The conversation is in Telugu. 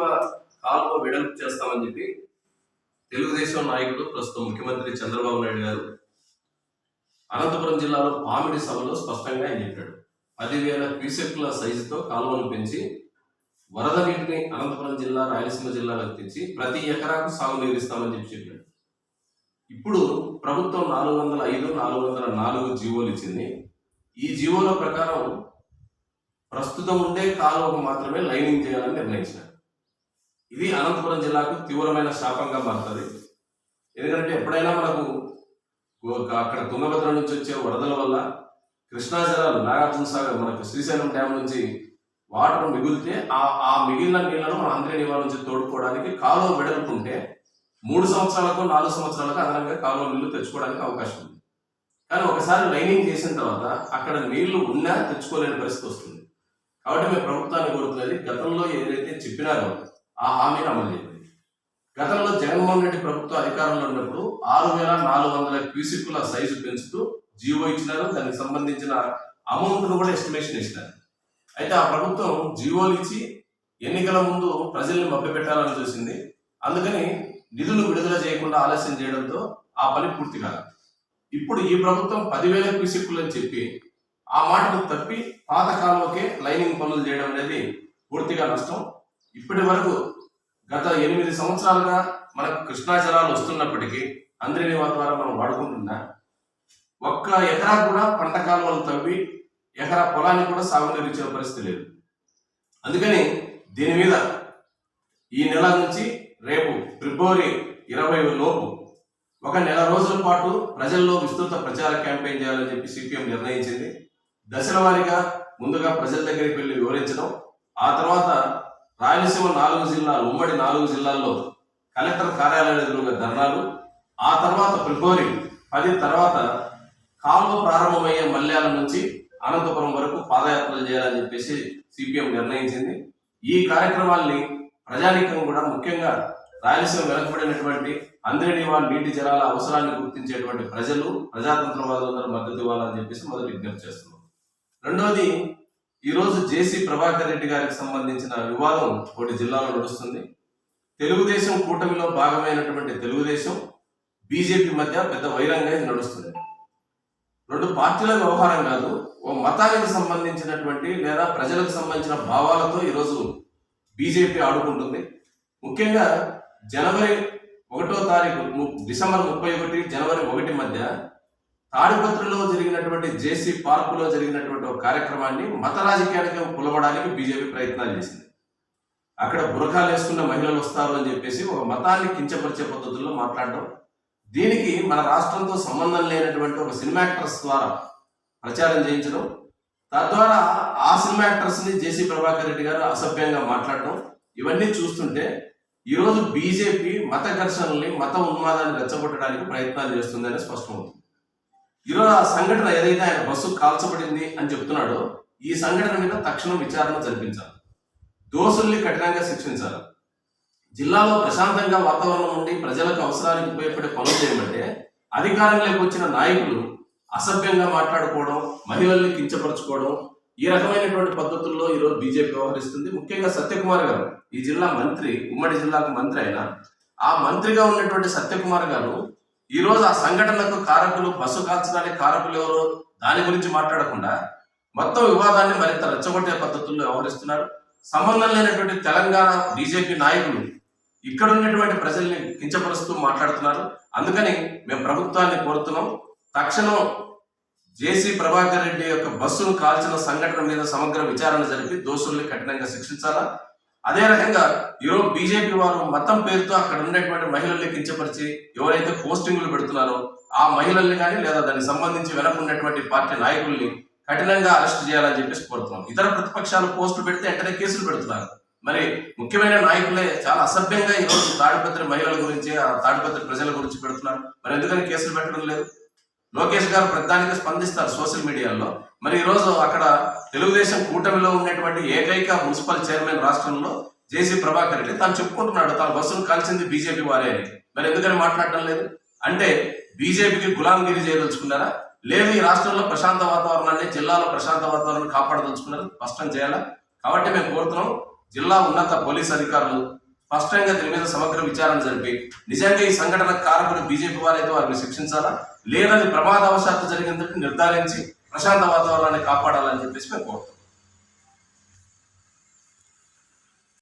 ప్రభుత్వ కాలువ వెడల్పు చేస్తామని చెప్పి తెలుగుదేశం నాయకుడు ప్రస్తుతం ముఖ్యమంత్రి చంద్రబాబు నాయుడు గారు అనంతపురం జిల్లాలో పామిడి సభలో స్పష్టంగా ఆయన చెప్పాడు. పదివేల క్యూసెక్ల సైజుతో కాలువను పెంచి వరద నీటిని అనంతపురం జిల్లా రాయలసీమ జిల్లాలకు తెచ్చి ప్రతి ఎకరాకు సాగునీరు ఇస్తామని చెప్పి చెప్పాడు. ఇప్పుడు ప్రభుత్వం నాలుగు వందల ఐదు నాలుగు వందల నాలుగు జీవోలు ఇచ్చింది. ఈ జీవోల ప్రకారం ప్రస్తుతం ఉండే కాలువకు మాత్రమే లైనింగ్ చేయాలని నిర్ణయించారు ఇది అనంతపురం జిల్లాకు తీవ్రమైన శాపంగా మారుతుంది. ఎందుకంటే ఎప్పుడైనా మనకు అక్కడ తుంగభద్ర నుంచి వచ్చే వరదల వల్ల కృష్ణా జలాలు నాగార్జున సాగర్ మనకు శ్రీశైలం డ్యామ్ నుంచి వాటర్ మిగిలితే ఆ ఆ మిగిలిన నీళ్ళను మన అంద్రేనివా నుంచి తోడుకోవడానికి కాలువ వెడల్పుంటే మూడు సంవత్సరాలకు నాలుగు సంవత్సరాలకు అదనంగా కాలువ నీళ్ళు తెచ్చుకోవడానికి అవకాశం ఉంది. కానీ ఒకసారి లైనింగ్ చేసిన తర్వాత అక్కడ నీళ్ళు ఉన్నా తెచ్చుకోలేని పరిస్థితి వస్తుంది. కాబట్టి మేము ప్రభుత్వాన్ని కోరుతున్నది గతంలో ఏదైతే చెప్పినారో ఆ హామీని అమలు చేయండి గతంలో జగన్మోహన్ రెడ్డి ప్రభుత్వ అధికారంలో ఉన్నప్పుడు ఆరు వేల నాలుగు వందల క్యూసిక్ల సైజు పెంచుతూ జీవో ఇచ్చినారు. దానికి సంబంధించిన అమౌంట్ కూడా ఎస్టిమేషన్ ఇచ్చినారు అయితే ఆ ప్రభుత్వం జీవోలు ఇచ్చి ఎన్నికల ముందు ప్రజల్ని మభ్యపెట్టాలని చూసింది. అందుకని నిధులు విడుదల చేయకుండా ఆలస్యం చేయడంతో ఆ పని పూర్తి కాదు ఇప్పుడు ఈ ప్రభుత్వం పదివేల క్యూసిక్లు అని చెప్పి ఆ మాటను తప్పి పాతకాలంలోకే లైనింగ్ పనులు చేయడం అనేది పూర్తిగా నష్టం. ఇప్పటి వరకు గత ఎనిమిది సంవత్సరాలుగా మనకు కృష్ణా జలాలు వస్తున్నప్పటికీ అందరి ద్వారా మనం వాడుకుంటున్నా ఒక్క ఎకరా కూడా పంట కాలువలు తవ్వి ఎకరా పొలాన్ని కూడా సాగునీరు ఇచ్చే పరిస్థితి లేదు. అందుకని దీని మీద ఈ నెల నుంచి రేపు ఫిబ్రవరి ఇరవై లోపు ఒక నెల రోజుల పాటు ప్రజల్లో విస్తృత ప్రచార క్యాంపెయిన్ చేయాలని చెప్పి సిపిఎం నిర్ణయించింది. దశల వారీగా ముందుగా ప్రజల దగ్గరికి వెళ్ళి వివరించడం ఆ తర్వాత రాయలసీమ నాలుగు జిల్లాలు ఉమ్మడి నాలుగు జిల్లాల్లో కలెక్టర్ కార్యాలయాల ఎదురుగా ధర్నాలు ఆ తర్వాత ఫిబ్రవరి పది తర్వాత కాలువ ప్రారంభమయ్యే మల్యాల నుంచి అనంతపురం వరకు పాదయాత్రలు చేయాలని చెప్పేసి సిపిఎం నిర్ణయించింది. ఈ కార్యక్రమాల్ని ప్రజానీకం కూడా ముఖ్యంగా రాయలసీమ వెనకబడినటువంటి అందరినీ వాళ్ళ నీటి జలాల అవసరాన్ని గుర్తించేటువంటి ప్రజలు ప్రజాతంత్రవాదులందరూ మద్దతు ఇవ్వాలని చెప్పేసి మొదటి విజ్ఞప్తి చేస్తున్నాం. రెండవది ఈ రోజు జేసీ ప్రభాకర్ రెడ్డి గారికి సంబంధించిన వివాదం ఒకటి జిల్లాలో నడుస్తుంది. తెలుగుదేశం కూటమిలో భాగమైనటువంటి తెలుగుదేశం బీజేపీ మధ్య పెద్ద వైరంగా ఇది నడుస్తుంది. రెండు పార్టీల వ్యవహారం కాదు ఓ మతానికి సంబంధించినటువంటి లేదా ప్రజలకు సంబంధించిన భావాలతో ఈరోజు బీజేపీ ఆడుకుంటుంది. ముఖ్యంగా జనవరి ఒకటో తారీఖు ము- డిసెంబర్ ముప్పై ఒకటి జనవరి ఒకటి మధ్య తాడిపత్రిలో జరిగినటువంటి జేసీ పార్కులో జరిగినటువంటి ఒక కార్యక్రమాన్ని మత రాజకీయానికి పులవడానికి బీజేపీ ప్రయత్నాలు చేసింది. అక్కడ బురఖాలు వేసుకున్న మహిళలు వస్తారు అని చెప్పేసి ఒక మతాన్ని కించపరిచే పద్ధతుల్లో మాట్లాడడం. దీనికి మన రాష్ట్రంతో సంబంధం లేనటువంటి ఒక సినిమా యాక్టర్స్ ద్వారా ప్రచారం చేయించడం. తద్వారా ఆ సినిమా యాక్టర్స్ని జేసీ ప్రభాకర్ రెడ్డి గారు అసభ్యంగా మాట్లాడడం. ఇవన్నీ చూస్తుంటే ఈరోజు బీజేపీ మత ఘర్షణల్ని మత ఉన్మాదాన్ని రెచ్చగొట్టడానికి ప్రయత్నాలు చేస్తుందని స్పష్టమవుతుంది. ఈరోజు ఆ సంఘటన ఏదైతే ఆయన బస్సు కాల్చబడింది అని చెప్తున్నాడో ఈ సంఘటన మీద తక్షణం విచారణ జరిపించాలి. దోషుల్ని కఠినంగా శిక్షించాలి. జిల్లాలో ప్రశాంతంగా వాతావరణం ఉండి ప్రజలకు అవసరానికి ఉపయోగపడే పనులు చేయమంటే అధికారంలోకి వచ్చిన నాయకులు అసభ్యంగా మాట్లాడుకోవడం మహిళల్ని కించపరచుకోవడం ఈ రకమైనటువంటి పద్ధతుల్లో ఈరోజు బీజేపీ వ్యవహరిస్తుంది. ముఖ్యంగా సత్యకుమార్ గారు ఈ జిల్లా మంత్రి ఉమ్మడి జిల్లాకు మంత్రి అయినా ఆ మంత్రిగా ఉన్నటువంటి సత్యకుమార్ గారు ఈరోజు ఆ సంఘటనకు కారకులు బస్సు కాల్చడానికి కారకులు ఎవరో? దాని గురించి మాట్లాడకుండా మొత్తం వివాదాన్ని మరింత రెచ్చగొట్టే పద్ధతుల్లో వ్యవహరిస్తున్నారు సంబంధం లేనటువంటి తెలంగాణ బీజేపీ నాయకులు ఇక్కడ ఉన్నటువంటి ప్రజల్ని కించపరుస్తూ మాట్లాడుతున్నారు. అందుకని మేము ప్రభుత్వాన్ని కోరుతున్నాం. తక్షణం జేసీ ప్రభాకర్ రెడ్డి యొక్క బస్సును కాల్చిన సంఘటన మీద సమగ్ర విచారణ జరిపి దోషుల్ని కఠినంగా శిక్షించాలా? అదే రకంగా ఈరోజు బీజేపీ వారు మతం పేరుతో అక్కడ ఉండేటువంటి మహిళల్ని కించపరిచి ఎవరైతే పోస్టింగ్లు పెడుతున్నారో ఆ మహిళల్ని కానీ లేదా దానికి సంబంధించి వెనక ఉన్నటువంటి పార్టీ నాయకుల్ని కఠినంగా అరెస్ట్ చేయాలని చెప్పేసి కోరుతున్నాం. ఇతర ప్రతిపక్షాలు పోస్టులు పెడితే వెంటనే కేసులు పెడుతున్నారు. మరి ముఖ్యమైన నాయకులే చాలా అసభ్యంగా ఈరోజు తాడిపత్రి మహిళల గురించి ఆ తాడిపత్రి ప్రజల గురించి పెడుతున్నారు. మరి ఎందుకని కేసులు పెట్టడం లేదు? లోకేష్ గారు ప్రతిదానికి స్పందిస్తారు సోషల్ మీడియాలో. మరి ఈ రోజు అక్కడ తెలుగుదేశం కూటమిలో ఉన్నటువంటి ఏకైక మున్సిపల్ చైర్మన్ రాష్ట్రంలో జేసీ ప్రభాకర్ రెడ్డి తాను చెప్పుకుంటున్నాడు తన బస్సును కాల్చింది బీజేపీ వారే అని. మరి ఎందుకని మాట్లాడటం లేదు? అంటే బీజేపీకి గులాంగిరి చేయదలుచుకున్నారా? లేదు ఈ రాష్ట్రంలో ప్రశాంత వాతావరణాన్ని జిల్లాలో ప్రశాంత వాతావరణాన్ని కాపాడదలుచుకున్నారు. స్పష్టం చేయాలా? కాబట్టి మేము కోరుతున్నాం జిల్లా ఉన్నత పోలీస్ అధికారులు స్పష్టంగా దీని మీద సమగ్ర విచారణ జరిపి నిజంగా ఈ సంఘటన కారకులు బీజేపీ వారైతే వారిని శిక్షించాలా? లేదని ప్రమాదవశాత్తు జరిగినందుకు నిర్ధారించి ప్రశాంత వాతావరణాన్ని కాపాడాలని చెప్పేసి మేము కోరుతున్నాం.